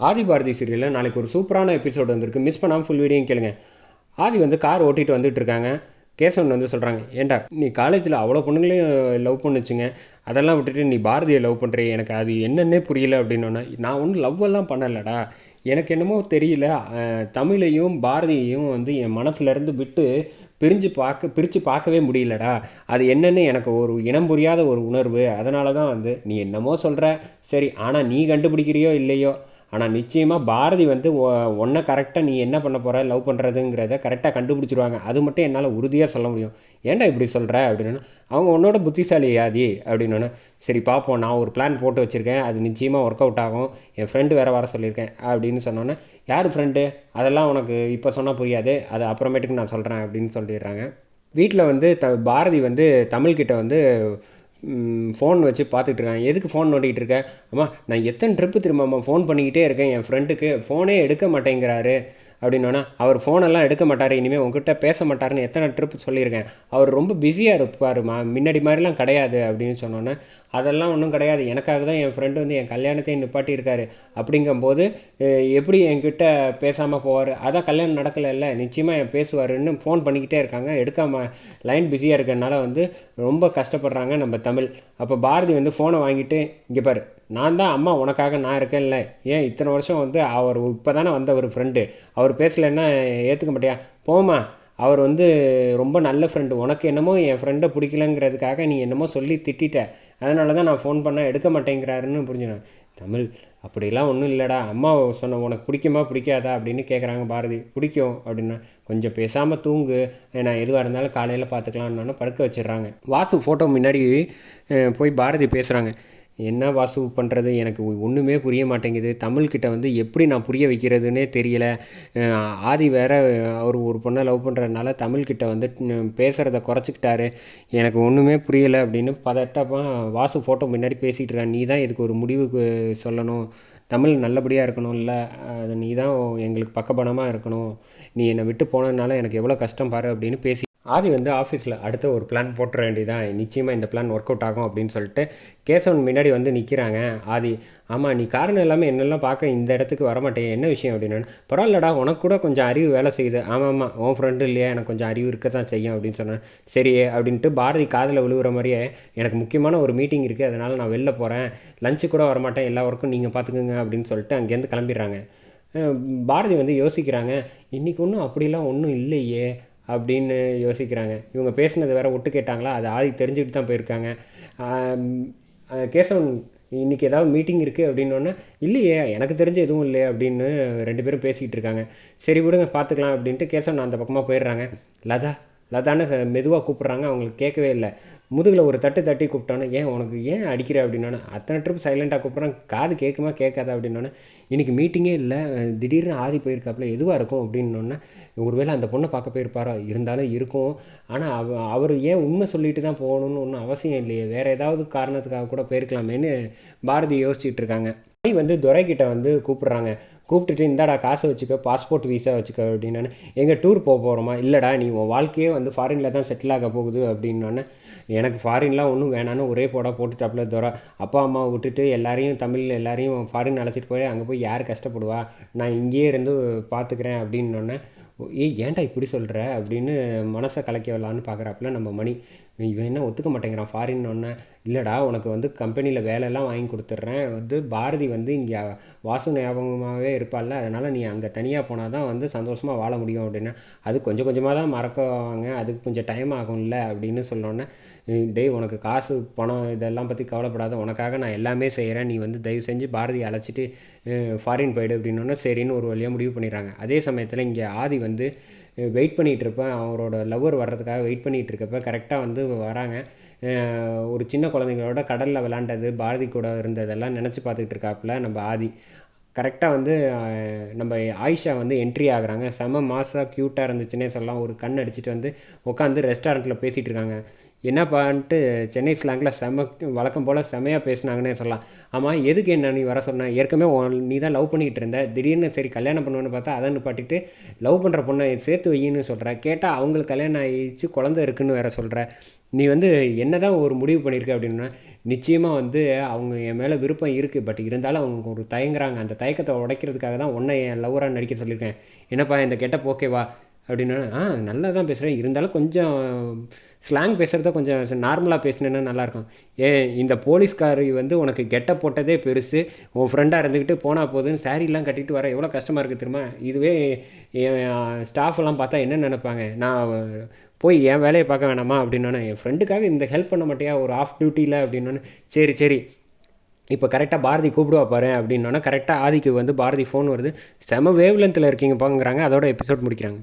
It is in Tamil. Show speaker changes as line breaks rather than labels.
ஆதி பாரதி சீரியலில் நாளைக்கு ஒரு சூப்பரான எபிசோடு வந்திருக்கு. மிஸ் பண்ணாமல் ஃபுல் வீடியோ கேளுங்க. ஆதி வந்து கார் ஓட்டிகிட்டு வந்துட்டு இருக்காங்க. கேசவன் வந்து சொல்கிறாங்க ஏன்டா நீ காலேஜில் அவ்வளோ பொண்ணுங்களையும் லவ் பண்ணுச்சுங்க. அதெல்லாம் விட்டுட்டு நீ பாரதியை லவ் பண்ணுறிய எனக்கு அது என்னென்னே புரியல அப்படின்னோன்னா நான் ஒன்றும் லவ்வெல்லாம் பண்ணலடா. எனக்கு என்னமோ தெரியல. தமிழையும் பாரதியையும் வந்து என் மனசுலேருந்து விட்டு பிரிஞ்சு பார்க்க பிரித்து பார்க்கவே முடியலடா. அது என்னென்னு எனக்கு ஒரு இனம் புரியாத ஒரு உணர்வு. அதனால தான் வந்து நீ என்னமோ சொல்கிற சரி ஆனால் நீ கண்டுபிடிக்கிறியோ இல்லையோ? ஆனால் நிச்சயமாக பாரதி வந்து ஒன்றை கரெக்டாக நீ என்ன பண்ண போகிற லவ் பண்ணுறதுங்கிறத கரெக்டாக கண்டுபிடிச்சிருவாங்க. அது மட்டும் என்னால் உறுதியாக சொல்ல முடியும். ஏன்டா இப்படி சொல்கிற அப்படின்னு அவங்க உன்னோட புத்திசாலி யாதி அப்படின்னு சரி பார்ப்போம் நான் ஒரு பிளான் போட்டு வச்சுருக்கேன். அது நிச்சயமாக ஒர்க் அவுட் ஆகும். என் ஃப்ரெண்டு வேறு வர சொல்லியிருக்கேன். அப்படின்னு சொன்னோன்னே யார் ஃப்ரெண்டு அதெல்லாம் உனக்கு இப்போ சொன்னால் புரியாது. அது அப்புறமேட்டுக்கு நான் சொல்கிறேன் அப்படின்னு சொல்லிடுறாங்க. வீட்டில் வந்து த பாரதி வந்து தமிழ்கிட்ட வந்து ஃபோன் வச்சு பார்த்துட்டு எதுக்கு ஃபோன் நோண்டிகிட்டு இருக்கேன் அம்மா நான் எத்தனை ட்ரிப்பு திரும்பம்மா ஃபோன் பண்ணிக்கிட்டே இருக்கேன். என் ஃப்ரெண்டுக்கு ஃபோனே எடுக்க மாட்டேங்கிறாரு. அப்படின்னோன்னா அவர் ஃபோனெல்லாம் எடுக்க மாட்டார். இனிமேல் உங்ககிட்ட பேச மாட்டாருன்னு எத்தனை ட்ரிப் சொல்லியிருக்கேன். அவர் ரொம்ப பிஸியாக இருப்பாருமா? முன்னாடி மாதிரிலாம் கிடையாது அப்படின்னு சொன்னோன்னே அதெல்லாம் ஒன்றும் கிடையாது. எனக்காக தான் என் ஃப்ரெண்டு வந்து என் கல்யாணத்தையும் நிப்பாட்டியிருக்காரு. அப்படிங்கும்போது எப்படி என்கிட்ட பேசாமல் போவார்? அதான் கல்யாணம் நடக்கலைல்ல. நிச்சயமாக என் பேசுவாருன்னு ஃபோன் பண்ணிக்கிட்டே இருக்காங்க. எடுக்காமல் லைன் பிஸியாக இருக்கிறனால வந்து ரொம்ப கஷ்டப்படுறாங்க நம்ம தமிழ். அப்போ பாரதி வந்து ஃபோனை வாங்கிட்டு இங்கே பாரு நான் தான் அம்மா உனக்காக நான் இருக்கேன்ல. ஏன் இத்தனை வருஷம் வந்து அவர் இப்போ தானே வந்த ஒரு ஃப்ரெண்டு அவர் பேசலைன்னா ஏற்றுக்க மாட்டியா? போமா அவர் வந்து ரொம்ப நல்ல ஃப்ரெண்டு உனக்கு என்னமோ என் ஃப்ரெண்டை பிடிக்கலங்கிறதுக்காக நீ என்னமோ சொல்லி திட்டிட்ட. அதனால தான் நான் ஃபோன் பண்ணால் எடுக்க மாட்டேங்கிறாருன்னு புரிஞ்சுனேன் தமிழ் அப்படிலாம் ஒன்றும் இல்லைடா. அம்மா சொன்ன உனக்கு பிடிக்குமா பிடிக்காதா? அப்படின்னு கேட்குறாங்க பாரதி. பிடிக்கும் அப்படின்னா கொஞ்சம் பேசாமல் தூங்கு. நான் எதுவாக இருந்தாலும் காலையில் பார்த்துக்கலான்னு படுக்க வச்சிடுறாங்க. வாசு ஃபோட்டோ முன்னாடி போய் பாரதி பேசுகிறாங்க என்ன வாசு பண்ணுறது எனக்கு ஒன்றுமே புரிய மாட்டேங்குது. தமிழ்கிட்ட வந்து எப்படி நான் புரிய வைக்கிறதுனே தெரியல. ஆதி வேற அவர் ஒரு பொண்ணை லவ் பண்ணுறதுனால தமிழ்கிட்ட வந்து பேசுகிறத குறைச்சிக்கிட்டாரு. எனக்கு ஒன்றுமே புரியலை அப்படின்னு பதட்டமாக வாசு ஃபோட்டோ முன்னாடி பேசிகிட்டு இருக்கான் நீ தான் இதுக்கு ஒரு முடிவுக்கு சொல்லணும். தமிழ் நல்லபடியாக இருக்கணும்ல. அது நீ தான் எங்களுக்கு பக்கபலமாக இருக்கணும். நீ என்னை விட்டு போனதுனால எனக்கு எவ்வளோ கஷ்டம் பாரு அப்படின்னு பேசி ஆதி வந்து ஆஃபீஸில் அடுத்த ஒரு பிளான் போட்டுற வேண்டியதான் நிச்சயமாக இந்த பிளான் ஒர்க் அவுட் ஆகும் அப்படின்னு சொல்லிட்டு கேசவன் முன்னாடி வந்து நிற்கிறாங்க ஆதி ஆமாம் நீ காரணம் இல்லாமல் என்னெல்லாம் பார்க்க இந்த இடத்துக்கு வரமாட்டேன்? என்ன விஷயம் அப்படின்னு? பரவாயில்லடா உனக்கு கூட கொஞ்சம் அறிவு வேலை செய்யுது. ஆமாம் ஆமாம் உன் ஃப்ரெண்டு இல்லையா? எனக்கு கொஞ்சம் அறிவு இருக்க தான் செய்யும் அப்படின்னு சொன்னேன். சரி அப்படின்ட்டு பாரதி காதில் விழுகிற மாதிரியே எனக்கு முக்கியமான ஒரு மீட்டிங் இருக்குது அதனால் நான் வெளில போகிறேன் லஞ்சு கூட வரமாட்டேன். எல்லா ஒர்க்கும் நீங்கள் பார்த்துக்குங்க அப்படின்னு சொல்லிட்டு அங்கேருந்து கிளம்பிடுறாங்க. பாரதி வந்து யோசிக்கிறாங்க. இன்றைக்கி ஒன்றும் அப்படிலாம் ஒன்றும் இல்லையே. அப்படின்னு யோசிக்கிறாங்க. இவங்க பேசுனது வேற ஒட்டு கேட்டாங்களா? அது ஆதி தெரிஞ்சுக்கிட்டு தான் போயிருக்காங்க. கேசவன் இன்றைக்கி ஏதாவது மீட்டிங் இருக்குது அப்படின்னோடனே இல்லையே எனக்கு தெரிஞ்ச எதுவும் இல்லையே அப்படின்னு ரெண்டு பேரும் பேசிக்கிட்டு இருக்காங்க. சரி விடுங்க பார்த்துக்கலாம் அப்படின்ட்டு கேசவன் அந்த பக்கமாக போயிடுறாங்க. லதா லதான்னு மெதுவாக கூப்பிட்றாங்க அவங்களுக்கு கேட்கவே இல்லை. முதுகில் ஒரு தட்டு தட்டி கூப்பிட்டோன்னே ஏன் உனக்கு ஏன் அடிக்கிற? அப்படின்னோன்னே அத்தனை ட்ரிப் சைலண்ட்டாக கூப்பிட்றாங்க காது கேட்குமா கேட்காதா? அப்படின்னோன்னே இன்றைக்கி மீட்டிங்கே இல்லை திடீர்னு ஆதி போயிருக்காப்புல எதுவாக இருக்கும்? அப்படின்னோடனே ஒருவேளை அந்த பொண்ணை பார்க்க போயிருப்பாரோ? இருந்தாலும் இருக்கும். ஆனால் அவ அவர் ஏன் உண்மை சொல்லிட்டு தான் போகணும்னு ஒன்றும் அவசியம் இல்லையே. வேறு ஏதாவது காரணத்துக்காக கூட போயிருக்கலாமேன்னு பாரதி யோசிச்சுட்டு இருக்காங்க. வந்து துரைக்கிட்ட வந்து கூப்பிட்றாங்க. கூப்பிட்டுட்டு இந்தாடா காசை வச்சுக்க பாஸ்போர்ட் வீசா வச்சுக்க அப்படின்னு எங்கள் டூர் போக போகிறோமா இல்லைடா நீ உன் வாழ்க்கையே வந்து ஃபாரினில் தான் செட்டில் ஆக போகுது அப்படின்னோடனே எனக்கு ஃபாரின்லாம் ஒன்றும் வேணான்னு ஒரே போடா போட்டுட்டாப்புல தோற அப்பா அம்மாவை விட்டுட்டு எல்லாரையும் தமிழ் எல்லாரையும் ஃபாரின் அழைச்சிட்டு போய் அங்கே போய் யார் கஷ்டப்படுவா? நான் இங்கேயே இருந்து பார்த்துக்கிறேன் அப்படின்னோடனே ஏய் ஏன்டா இப்படி சொல்கிற அப்படின்னு மனசை கலக்கி வரலான்னு பார்க்குறாப்புல நம்ம மணி. இவன் என்ன ஒத்துக்க மாட்டேங்கிறான்? ஃபாரின் ஒன்று இல்லைடா உனக்கு வந்து கம்பெனியில் வேலையெல்லாம் வாங்கி கொடுத்துட்றேன். வந்து பாரதி வந்து இங்கே வாசு ஞாபகமாகவே இருப்பாள்ல. அதனால் நீ அங்கே தனியாக போனால் தான் வந்து சந்தோஷமாக வாழ முடியும் அப்படின்னா. அது கொஞ்சம் கொஞ்சமாக தான் மறக்குவாங்க. அதுக்கு கொஞ்சம் டைம் ஆகும்ல அப்படின்னு சொன்னோன்னே டேய் உனக்கு காசு பணம் இதெல்லாம் பற்றி கவலைப்படாத. உனக்காக நான் எல்லாமே செய்கிறேன் நீ வந்து தயவு செஞ்சு பாரதி அழைச்சிட்டு ஃபாரின் போயிடு அப்படின்னோடனே சரின்னு ஒரு வழியாக முடிவு பண்ணிடுறாங்க. அதே சமயத்தில் இங்கே ஆதி வந்து வெயிட் பண்ணிகிட்டு இருப்பேன் அவரோட லவ்வர் வர்றதுக்காக வெயிட் பண்ணிகிட்டு இருக்கப்ப கரெக்டாக வந்து வராங்க. ஒரு சின்ன குழந்தைங்களோட கடலில் விளாண்டது பாரதி கூட இருந்ததெல்லாம் நினச்சி பார்த்துக்கிட்டு இருக்காப்புல நம்ம ஆதி. கரெக்டாக வந்து நம்ம ஆயிஷா வந்து என்ட்ரி ஆகுறாங்க. செம மாசாக க்யூட்டாக இருந்துச்சுன்னே சொல்லலாம். ஒரு கண் அடிச்சுட்டு வந்து உட்காந்து ரெஸ்டாரண்ட்டில் பேசிகிட்டு இருக்காங்க என்னப்பான்ட்டு சென்னை ஸ்லாங்கில் செம வழக்கம் போல் செமையாக பேசுனாங்கன்னே சொல்லலாம். ஆமாம் எதுக்கு என்ன நீ வர சொன்ன? ஏற்கனவே நீ தான் லவ் பண்ணிகிட்டு இருந்த. திடீர்னு சரி கல்யாணம் பண்ணுவேன்னு பார்த்தா அதை நிப்பாட்டிட்டு லவ் பண்ணுற பொண்ணை சேர்த்து வையின்னு சொல்கிற கேட்டால் அவங்களுக்கு கல்யாணம் ஆகிடுச்சு குழந்த இருக்குன்னு வேற சொல்கிற நீ வந்து என்ன தான் ஒரு முடிவு பண்ணியிருக்க அப்படின்னா நிச்சயமாக வந்து அவங்க என் மேலே விருப்பம் இருக்குது பட் இருந்தாலும் அவங்க ஒரு தயங்குறாங்க. அந்த தயக்கத்தை உடைக்கிறதுக்காக தான் உன்னை என் லவ்வராக நடிக்க சொல்லியிருக்கேன். என்னப்பா இந்த கெட்ட ஓகேவா அப்படின்னா ஆ நல்லா தான் பேசுகிறேன் இருந்தாலும் கொஞ்சம் ஸ்லாங் பேசுகிறத கொஞ்சம் நார்மலாக பேசினேன்னா நல்லாயிருக்கும். ஏன் இந்த போலீஸ்காரி வந்து உனக்கு கெட்ட போட்டதே பெருசு. உன் ஃப்ரெண்டாக இருந்துக்கிட்டு போனால் போதுன்னு சாரீலாம் கட்டிட்டு வர எவ்வளோ கஷ்டமாக இருக்குது தெரியுமா? இதுவே என் ஸ்டாஃப் எல்லாம் பார்த்தா என்ன நினைப்பாங்க? நான் போய் என் வேலையை பார்க்க வேணாமா? அப்படின்னா என் ஃப்ரெண்டுக்காக இந்த ஹெல்ப் பண்ண மாட்டியா? ஒரு ஆஃப் டியூட்டியில் அப்படின்னோன்னு சரி சரி. இப்போ கரெக்டாக பாரதி கூப்பிடுவா பாரு. அப்படின்னோன்னா கரெக்டாக ஆதிக்கு வந்து பாரதி ஃபோன் வருது. செம வேவ்லென்த்தில் இருக்கீங்க பாங்கிறாங்க அதோட எபிசோட் முடிக்கிறாங்க.